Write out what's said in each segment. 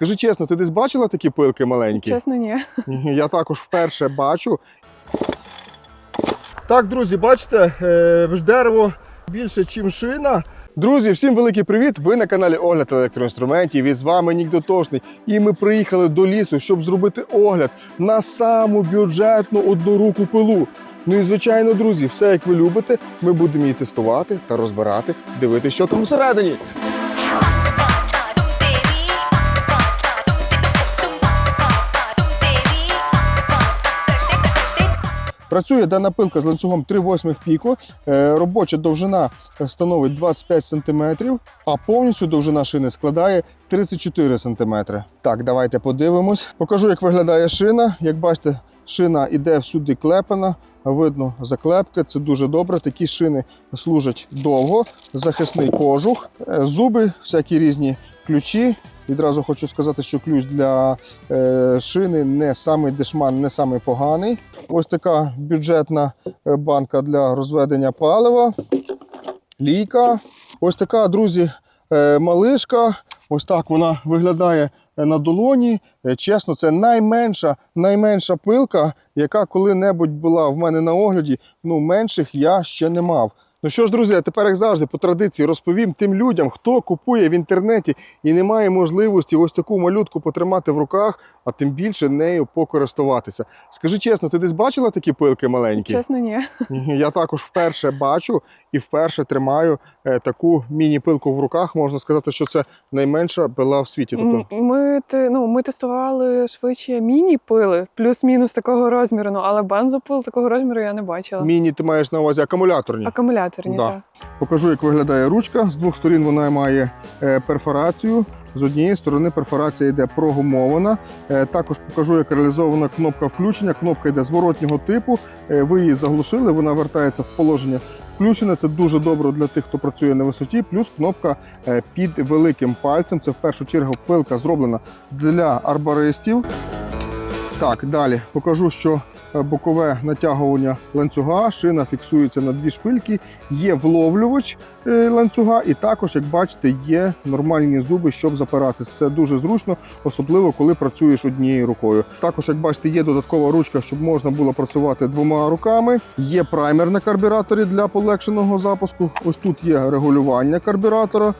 Скажи чесно, ти десь бачила такі пилки маленькі? Чесно, ні. Я також вперше бачу. Так, друзі, бачите, е, ж дерево більше, ніж шина. Друзі, всім великий привіт! Ви на каналі Огляд електроінструментів. І з вами Нік Дотошний. І ми приїхали до лісу, щоб зробити огляд на саму бюджетну одноруку пилу. Ну і звичайно, друзі, все як ви любите, ми будемо її тестувати та розбирати, дивитися, що там всередині. Працює дана пилка з ланцюгом 3,8 піко. Е, Робоча довжина становить 25 см, а повністю довжина шини складає 34 см. Так, давайте подивимось. Покажу, як виглядає шина. Як бачите, шина іде всюди клепана. Видно заклепки, це дуже добре. Такі шини служать довго. Захисний кожух, Е, зуби, всякі різні ключі. Відразу хочу сказати, що ключ для е, шини не самий дешман, не самий поганий. Ось така бюджетна е, банка для розведення палива. Лійка. Ось така, друзі, е, малишка. Ось так вона виглядає на долоні. Чесно, це найменша, найменша пилка, яка коли-небудь була в мене на огляді. Ну, менших я ще не мав. Ну що ж, друзі, тепер, як завжди, по традиції розповім тим людям, хто купує в інтернеті і не має можливості ось таку малютку потримати в руках, а тим більше нею покористуватися. Скажи чесно, ти десь бачила такі пилки маленькі? Чесно, ні. Я також вперше бачу і вперше тримаю е, таку міні-пилку в руках. Можна сказати, що це найменша пила в світі. Тобто, Ми, ну, ми тестували швидше міні-пили, плюс-мінус такого розміру, ну, але бензопил такого розміру я не бачила. міні ти маєш на увазі акумуляторні. Акумуляторні, Да. так. Покажу, як виглядає ручка. З двох сторін вона має е, перфорацію. З однієї сторони перфорація йде прогумована. Е, Також покажу, як реалізована кнопка включення. Кнопка йде зворотнього типу. Е, Ви її заглушили, вона вертається в положення включене. Це дуже добре для тих, хто працює на висоті. Плюс кнопка е, під великим пальцем. Це в першу чергу пилка зроблена для арбористів. Так, далі покажу, що бокове натягування ланцюга, шина фіксується на дві шпильки, є вловлювач е, ланцюга, і також, як бачите, є нормальні зуби, щоб запиратися. Це дуже зручно, особливо коли працюєш однією рукою. Також, як бачите, є додаткова ручка, щоб можна було працювати двома руками. Є праймер на карбюраторі для полегшеного запуску. Ось тут є регулювання карбюратора.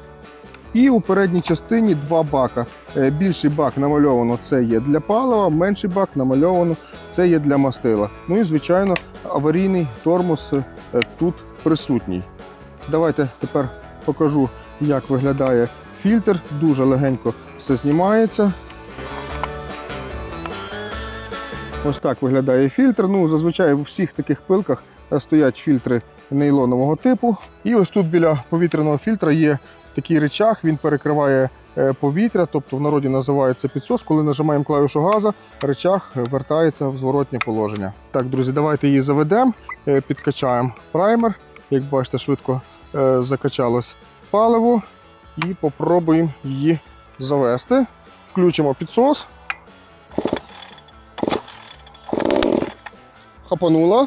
І у передній частині два бака. Е, Більший бак намальовано це є для палива, менший бак намальовано це є для мастила. Ну і звичайно, аварійний тормоз е, тут присутній. Давайте тепер покажу, як виглядає фільтр. Дуже легенько все знімається. Ось так виглядає фільтр. Ну, зазвичай у всіх таких пилках е, стоять фільтри нейлонового типу. І ось тут біля повітряного фільтра є такий речах, він перекриває е, повітря, тобто в народі називається підсос. Коли нажимаємо клавішу газу, речах е, вертається в зворотнє положення. Так, друзі, давайте її заведемо, е, підкачаємо праймер. Як бачите, швидко е, закачалось паливо. І попробуємо її завести. Включимо підсос. Хапанула.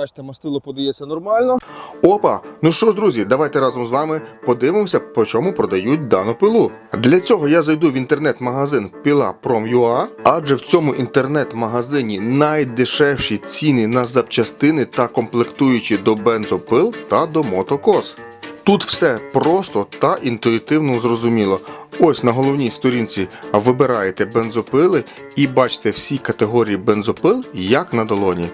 Бачите, мастило подається нормально. Опа! Ну що ж, друзі, давайте разом з вами подивимося, по чому продають дану пилу. Для цього я зайду в інтернет-магазин Pila.prom.ua, адже в цьому інтернет-магазині найдешевші ціни на запчастини та комплектуючі до бензопил та до мотокос. Тут все просто та інтуїтивно зрозуміло. Ось на головній сторінці вибираєте бензопили і бачите всі категорії бензопил як на долоні.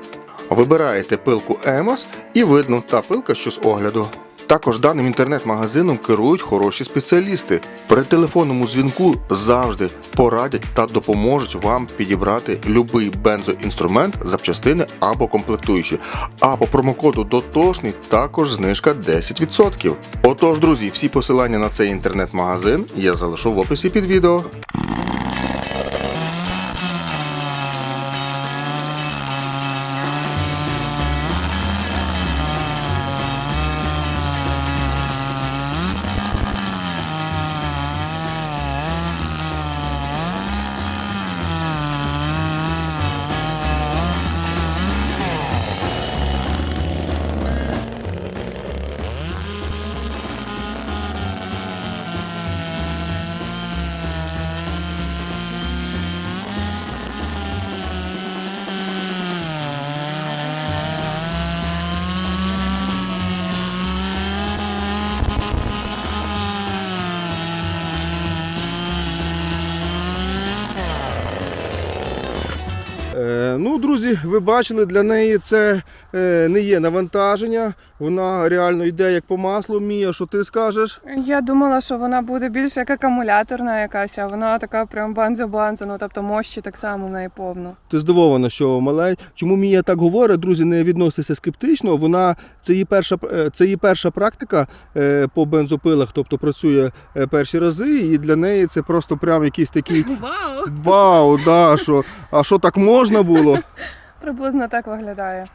Вибираєте пилку EMAS і видно та пилка, що з огляду. Також даним інтернет-магазином керують хороші спеціалісти. При телефонному дзвінку завжди порадять та допоможуть вам підібрати будь-який бензоінструмент, запчастини або комплектуючі. А по промокоду дотошний також знижка 10%. Отож, друзі, всі посилання на цей інтернет-магазин я залишу в описі під відео. Ну, друзі, ви бачили, для неї це е, не є навантаження. Вона реально йде як по маслу. Мія, що ти скажеш? Я думала, що вона буде більш як акумуляторна якась, а вона така прям банзо-банзо, ну тобто мощі так само в неї повно. Ти здивована, що малень. Чому Мія так говорить, друзі, не відноситься скептично. Вона це її перша е, це її перша практика е, по бензопилах, тобто працює е, перші рази, і для неї це просто прям якийсь такий Вау! вау, да, що, а що так можна було? Приблизно так виглядає.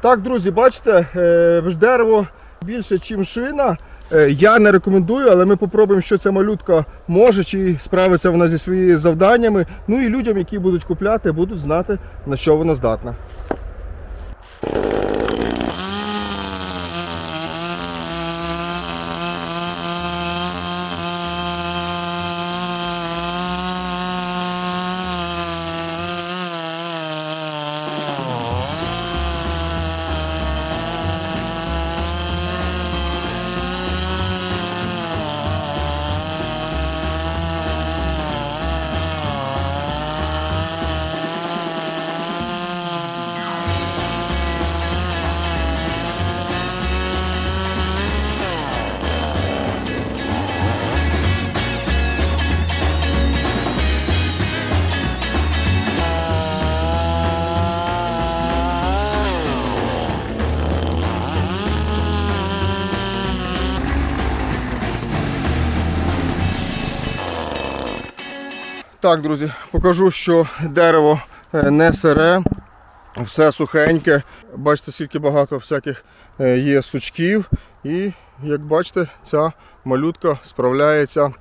Так, друзі, бачите, е, дерево більше, ніж шина. Е, Я не рекомендую, але ми попробуємо, що ця малютка може, чи справиться вона зі своїми завданнями. Ну і людям, які будуть купляти, будуть знати, на що вона здатна. Так, друзі, покажу, що дерево е, не сире, все сухеньке. Бачите, скільки багато всяких е, є сучків. І як бачите, ця малютка справляється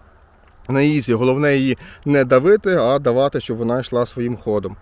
на ізі. Головне її не давити, а давати, щоб вона йшла своїм ходом.